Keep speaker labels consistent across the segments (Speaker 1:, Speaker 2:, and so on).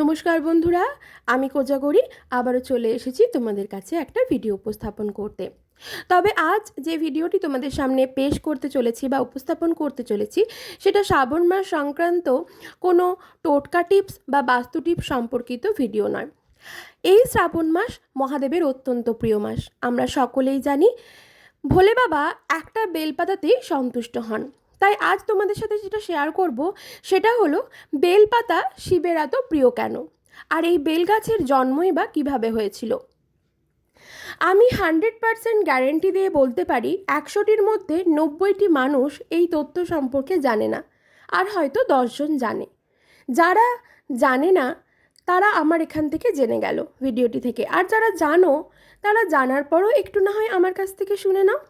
Speaker 1: নমস্কার বন্ধুরা, আমি কোজাগরি, আবারও চলে এসেছি তোমাদের কাছে একটা ভিডিও উপস্থাপন করতে। তবে আজ যে ভিডিওটি তোমাদের সামনে পেশ করতে চলেছি বা উপস্থাপন করতে চলেছি, সেটা শ্রাবণ মাস সংক্রান্ত কোনো টোটকা টিপস বা বাস্তু টিপস সম্পর্কিত ভিডিও নয়। এই শ্রাবণ মাস মহাদেবের অত্যন্ত প্রিয় মাস। আমরা সকলেই জানি, ভোলে বাবা একটা বেলপাতাতেই সন্তুষ্ট হন। তাই আজ তোমাদের সাথে যেটা শেয়ার করব, সেটা হলো বেলপাতা শিবের এত প্রিয় কেন? আর এই বেল গাছের জন্মই বা কীভাবে হয়েছিল? আমি হান্ড্রেড পারসেন্ট গ্যারেন্টি দিয়ে বলতে পারি, একশোটির মধ্যে নব্বইটি মানুষ এই তথ্য সম্পর্কে জানে না, আর হয়তো দশজন জানে। যারা জানে না, তারা আমার এখান থেকে জেনে গেল ভিডিওটি থেকে। আর যারা জানো, তারা জানার পরও একটু না হয় আমার কাছ থেকে শুনে নাও।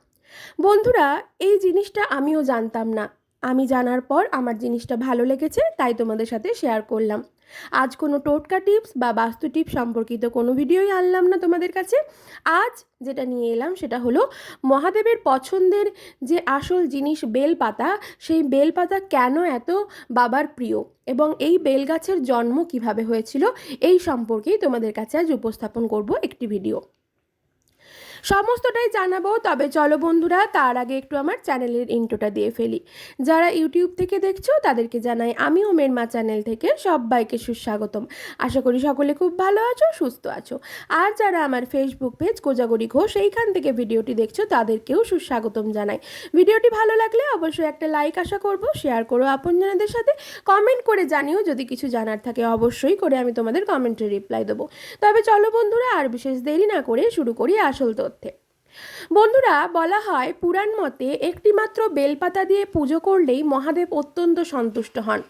Speaker 1: বন্ধুরা, এই জিনিসটা আমিও জানতাম না। আমি জানার পর আমার জিনিসটা ভালো লেগেছে, তাই তোমাদের সাথে শেয়ার করলাম। আজ কোনো টোটকা টিপস বা বাস্তু টিপস সম্পর্কিত কোনো ভিডিওই আনলাম না তোমাদের কাছে। আজ যেটা নিয়ে এলাম সেটা হলো, মহাদেবের পছন্দের যে আসল জিনিস বেলপাতা, সেই বেলপাতা কেন এত বাবার প্রিয়? এবং এই বেল গাছের জন্ম কীভাবে হয়েছিল, এই সম্পর্কেই তোমাদের কাছে আজ উপস্থাপন করব একটি ভিডিও। সমস্তটাই জানাব, তবে চলো বন্ধুরা, তার আগে একটু আমার চ্যানেলের ইন্ট্রোটা দিয়ে ফেলি। যারা ইউটিউব থেকে দেখছ, তাদেরকে জানাই, আমি ওমের মা চ্যানেল থেকে সবাইকে সুস্বাগতম। আশা করি সকলে খুব ভালো আছো, সুস্থ আছো। আর যারা আমার ফেসবুক পেজ কোজাগরি ঘোষ, এইখান থেকে ভিডিওটি দেখছ, তাদেরকেও সুস্বাগতম জানাই। ভিডিওটি ভালো লাগলে অবশ্যই একটা লাইক আশা করব শেয়ার করো আপনজনদের সাথে কমেন্ট করে জানিও, যদি কিছু জানার থাকে অবশ্যই করে আমি তোমাদের কমেন্টে রিপ্লাই দেবো। তবে চলো বন্ধুরা, আর বিশেষ দেরি না করে শুরু করি আসল তথ্যে। বন্ধুরা, বলা হয় পুরাণ মতে একটিমাত্র বেলপাতা দিয়ে পুজো করলেই মহাদেব অত্যন্ত সন্তুষ্ট হন।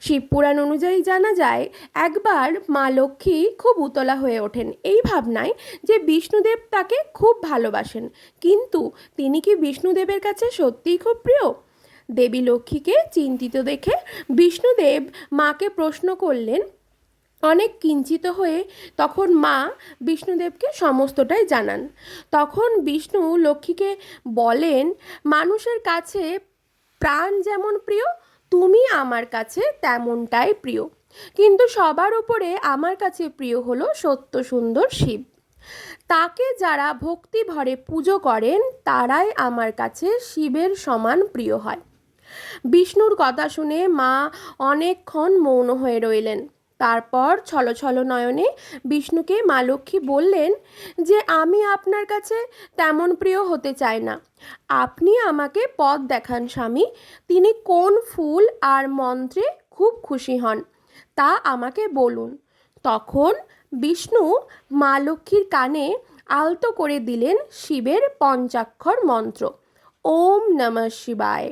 Speaker 1: শিব পুরাণ অনুযায়ী জানা যায়, একবার মা লক্ষ্মী খুব উতলা হয়ে ওঠেন এই ভাবনায় যে বিষ্ণুদেব তাকে খুব ভালোবাসেন। কিন্তু তিনি কি বিষ্ণুদেবের কাছে সত্যিই খুব প্রিয়? দেবী লক্ষ্মীকে চিন্তিত দেখে বিষ্ণুদেব মাকে প্রশ্ন করলেন অনেক কিঞ্চিত হয়ে তখন মা বিষ্ণুদেবকে সমস্তটাই জানান। তখন বিষ্ণু লক্ষ্মীকে বলেন, মানুষের কাছে প্রাণ যেমন প্রিয়, তুমি আমার কাছে তেমনটাই প্রিয়। কিন্তু সবার উপরে আমার কাছে প্রিয় হলো সত্য সুন্দর শিব। তাকে যারা ভক্তি ভরে পুজো করেন, তারাই আমার কাছে শিবের সমান প্রিয় হয়। বিষ্ণুর কথা শুনে মা অনেকক্ষণ মৌন হয়ে রইলেন। তারপর ছলো ছলো নয়নে বিষ্ণুকে মা লক্ষ্মী বললেন যে আমি আপনার কাছে তেমন প্রিয় হতে চাই না। আপনি আমাকে পথ দেখান স্বামী। তিনি কোন ফুল আর মন্ত্রে খুব খুশি হন, তা আমাকে বলুন। তখন বিষ্ণু মা লক্ষ্মীর কানে আলতো করে দিলেন শিবের পঞ্চাক্ষর মন্ত্র। ওম নমঃ শিবায়।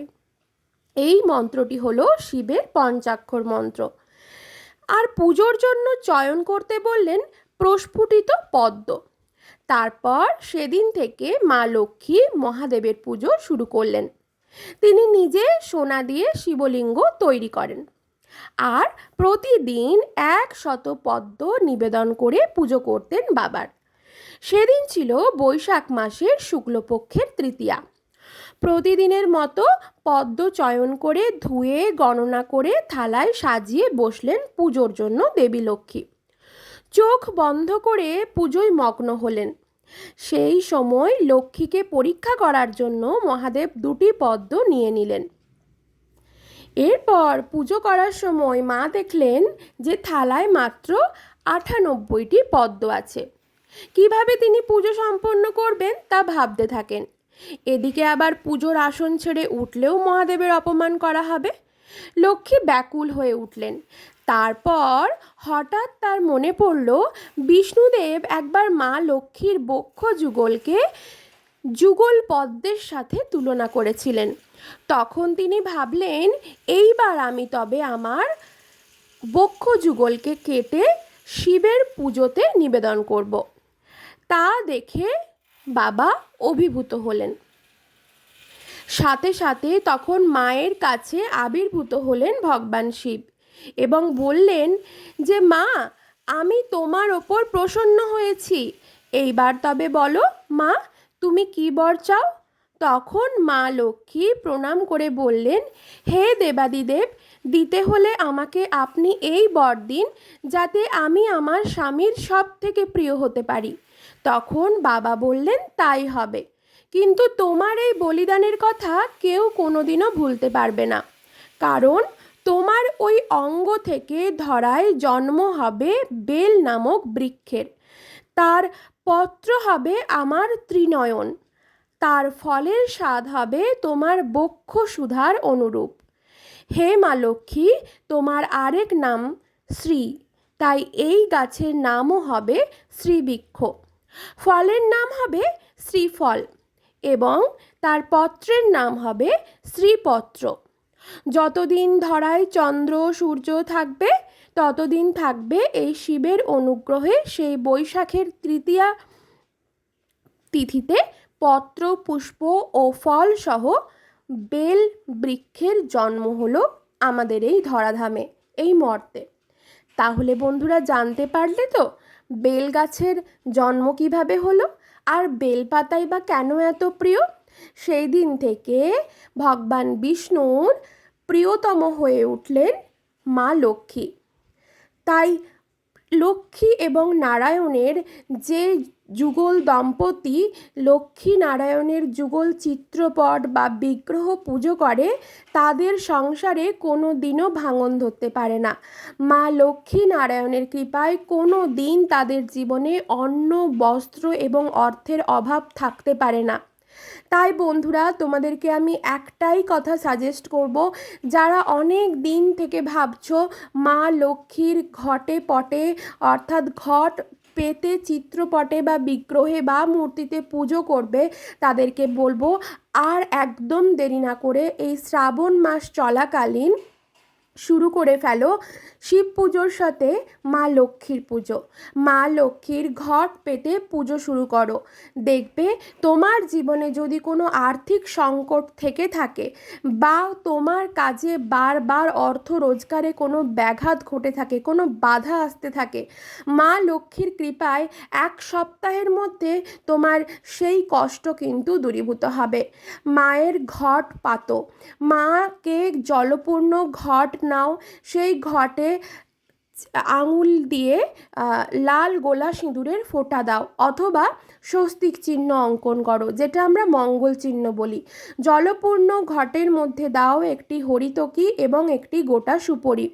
Speaker 1: এই মন্ত্রটি হলো শিবের পঞ্চাক্ষর মন্ত্র। আর পুজোর জন্য চয়ন করতে বললেন প্রস্ফুটিত পদ্ম। তারপর সেদিন থেকে মা লক্ষ্মী মহাদেবের পুজো শুরু করলেন। তিনি নিজে সোনা দিয়ে শিবলিঙ্গ তৈরি করেন আর প্রতিদিন এক শত পদ্ম নিবেদন করে পুজো করতেন বাবার। সেদিন ছিল বৈশাখ মাসের শুক্লপক্ষের তৃতীয়া। প্রতিদিনের মতো পদ্ম চয়ন করে ধুয়ে, গণনা করে থালায় সাজিয়ে বসলেন পুজোর জন্য দেবী লক্ষ্মী। চোখ বন্ধ করে পুজোয় মগ্ন হলেন। সেই সময় লক্ষ্মীকে পরীক্ষা করার জন্য মহাদেব দুটি পদ্ম নিয়ে নিলেন। এরপর পুজো করার সময় মা দেখলেন যে থালায় মাত্র আটানব্বইটি পদ্ম আছে। কীভাবে তিনি পুজো সম্পন্ন করবেন তা ভাবতে থাকেন। এদিকে আবার পুজোর আসন ছেড়ে উঠলেও মহাদেবের অপমান করা হবে? লক্ষ্মী ব্যাকুল হয়ে উঠলেন। তারপর হঠাৎ তার মনে পড়ল, বিষ্ণুদেব একবার মা লক্ষ্মীর বক্ষ যুগলকে যুগল পদ্মের সাথে তুলনা করেছিলেন। তখন তিনি ভাবলেন, এইবার আমি তবে আমার বক্ষ যুগলকে কেটে শিবের পুজোতে নিবেদন করব। তা দেখে বাবা অভিভূত হলেন। সাথে সাথে তখন মায়ের কাছে আবির্ভূত হলেন ভগবান শিব এবং বললেন যে, মা, আমি তোমার ওপর প্রসন্ন হয়েছি। এইবার তবে বলো, মা, তুমি কি বর চাও? তখন মা লক্ষ্মী প্রণাম করে বললেন, হে দেবাদিদেব, দিতে হলে আমাকে আপনি এই বর দিন, যাতে আমি আমার স্বামীর সব থেকে প্রিয় হতে পারি। তখন বাবা বললেন, তাই হবে। কিন্তু তোমার এই বলিদানের কথা কেউ কোনোদিনও ভুলতে পারবে না। কারণ তোমার ওই অঙ্গ থেকে ধরায় জন্ম হবে বেল নামক বৃক্ষের। তার পত্র হবে আমার ত্রিনয়ন। তার ফলের স্বাদ হবে তোমার বক্ষ সুধার অনুরূপ। হে মা লক্ষ্মী, তোমার আরেক নাম শ্রী। তাই এই গাছের নামও হবে শ্রীবৃক্ষ। ফলের নাম হবে শ্রীফল এবং তার পত্রের নাম হবে শ্রীপত্র। যতদিন ধরায় চন্দ্র সূর্য থাকবে, ততদিন থাকবে এই শিবের অনুগ্রহে সেই বৈশাখের তৃতীয়া তিথিতে পত্র, পুষ্প ও ফল সহ বেল বৃক্ষের জন্ম হলো আমাদের এই ধরাধামে, এই মর্তে। তাহলে বন্ধুরা জানতে পারলে তো বেল গাছের জন্ম কীভাবে হলো? আর বেল বেলপাতাই বা কেন এত প্রিয়? সেই দিন থেকে ভগবান বিষ্ণুর প্রিয়তম হয়ে উঠলেন মা লক্ষ্মী। তাই লক্ষ্মী এবং নারায়ণের যে যুগল দম্পতি লক্ষ্মী নারায়ণের যুগল চিত্রপট বা বিগ্রহ পুজো করে, তাদের সংসারে কোনো দিনও ভাঙন ধরতে পারে না। মা লক্ষ্মী নারায়ণের কৃপায় কোনো দিন তাদের জীবনে অন্ন, বস্ত্র এবং অর্থের অভাব থাকতে পারে না। তাই বন্ধুরা, তোমাদেরকে আমি একটাই কথা সাজেস্ট করব, যারা অনেক দিন থেকে ভাবছ মা লক্ষ্মীর ঘটে পটে, অর্থাৎ ঘট পেতে চিত্রপটে বা বিগ্রহে বা মূর্তিতে পুজো করবে, তাদেরকে বলব আর একদম দেরি না করে এই শ্রাবণ মাস চলাকালীন শুরু করে ফেলো শিব পুজোর সাথে মা লক্ষ্মীর পুজো। মা লক্ষ্মীর ঘট পেতে পুজো শুরু করো। দেখবে তোমার জীবনে যদি কোনো আর্থিক সংকট থেকে থাকে বা তোমার কাজে বারবার অর্থ রোজগারে কোনো ব্যাঘাত ঘটে থাকে, কোনো বাধা আসতে থাকে, মা লক্ষ্মীর কৃপায় এক সপ্তাহের মধ্যে তোমার সেই কষ্ট কিন্তু দূরীভূত হবে। মায়ের ঘট পাতো। মাকে জলপূর্ণ ঘট নাও, সেই ঘটে আঙুল দিয়ে লাল গোলা সিঁদুরের ফোঁটা দাও, অথবা স্বস্তিক চিহ্ন অঙ্কন করো, যেটা আমরা মঙ্গল চিহ্ন বলি। জলপূর্ণ ঘটের মধ্যে দাও একটি হরিতকি এবং একটি গোটা সুপরি।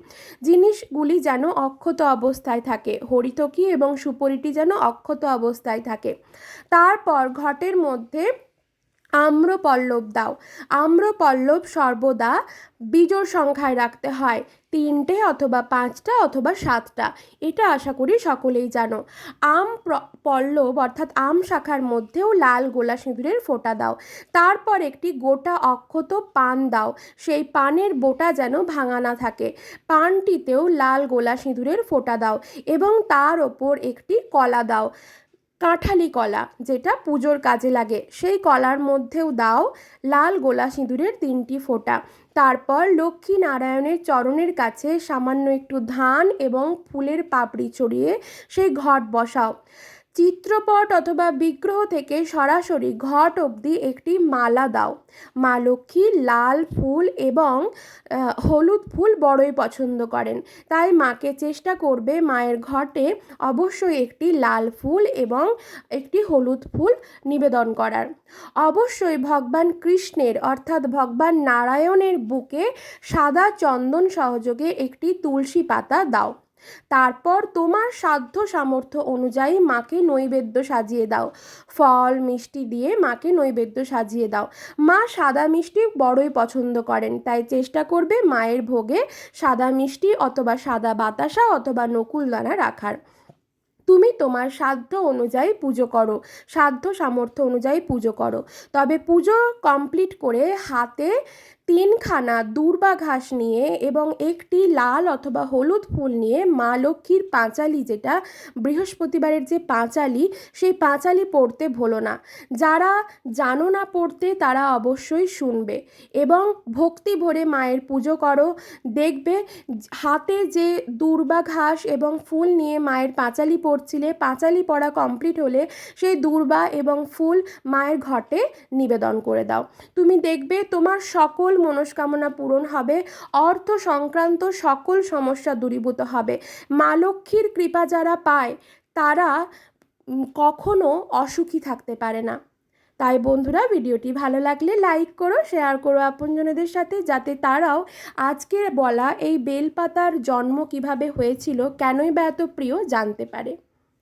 Speaker 1: জিনিসগুলি যেন অক্ষত অবস্থায় থাকে, হরিতকি এবং সুপরিটি যেন অক্ষত অবস্থায় থাকে। তারপর ঘটের মধ্যে আম্রপল্লব দাও। আম্রপল্লব সর্বদা বিজোড় সংখ্যায় রাখতে হয়। তিনটে অথবা পাঁচটা অথবা সাতটা। এটা আশা করি সকলেই জানো। আম পল্লব অর্থাৎ আম শাখার মধ্যেও লাল গোলা সিঁদুরের ফোঁটা দাও। তারপর একটি গোটা অক্ষত পান দাও। সেই পানের বোটা যেন ভাঙা না থাকে। পানটিতেও লাল গোলা সিঁদুরের ফোঁটা দাও এবং তার ওপর একটি কলা দাও। কাঁঠালি কলা, যেটা পুজোর কাজে লাগে। সেই কলার মধ্যেও দাও লাল গোলা সিঁদুরের তিনটি ফোঁটা। তারপর লক্ষ্মী নারায়ণের চরণের কাছে সামান্য একটু ধান এবং ফুলের পাপড়ি চড়িয়ে সেই ঘট বসাও। চিত্রপট অথবা বিগ্রহ থেকে সরাসরি ঘট অবধি একটি মালা দাও। মা লক্ষ্মী লাল ফুল এবং হলুদ ফুল বড়ই পছন্দ করেন। তাই মাকে চেষ্টা করবে মায়ের ঘটে অবশ্যই একটি লাল ফুল এবং একটি হলুদ ফুল নিবেদন করার। অবশ্যই ভগবান কৃষ্ণের অর্থাৎ ভগবান নারায়ণের বুকে সাদা চন্দন সহযোগে একটি তুলসী পাতা দাও। তারপর তোমার সাধ্য সামর্থ্য অনুযায়ী মাকে নৈবেদ্য সাজিয়ে দাও। ফল, মিষ্টি দিয়ে মাকে নৈবেদ্য সাজিয়ে দাও। মা সাদা মিষ্টি বড়ই পছন্দ করেন, তাই চেষ্টা করবে মায়ের ভোগে সাদা মিষ্টি অথবা সাদা বাতাসা অথবা নকুল নকুলদানা রাখার। তুমি তোমার সাধ্য অনুযায়ী পুজো করো, সাধ্য সামর্থ্য অনুযায়ী পুজো করো। তবে পুজো কমপ্লিট করে হাতে তিনখানা দূর্বা ঘাস নিয়ে এবং একটি লাল অথবা হলুদ ফুল নিয়ে মা লক্ষ্মীর পাঁচালি যেটা বৃহস্পতিবারের যে পাঁচালি, সেই পাঁচালি পড়তে ভোলো না। যারা জানো না পড়তে, তারা অবশ্যই শুনবে এবং ভক্তি ভরে মায়ের পুজো করো। দেখবে হাতে যে দূর্বা ঘাস এবং ফুল নিয়ে মায়ের পাঁচালি পড়ছিলে, পাঁচালি পড়া কমপ্লিট হলে সেই দূর্বা এবং ফুল মায়ের ঘটে নিবেদন করে দাও। তুমি দেখবে তোমার সকল মনস্কামনা পূরণ হবে, অর্থ সংক্রান্ত সকল সমস্যা দূরীভূত হবে। মা লক্ষ্মীর কৃপা যারা পায়, তারা কখনো অসুখী থাকতে পারে না। তাই বন্ধুরা, ভিডিওটি ভালো লাগলে লাইক করো, শেয়ার করো আপনজনেদের সাথে, যাতে তারাও আজকে বলা এই বেলপাতার জন্ম কীভাবে হয়েছিল, কেনই বা এত প্রিয় জানতে পারে।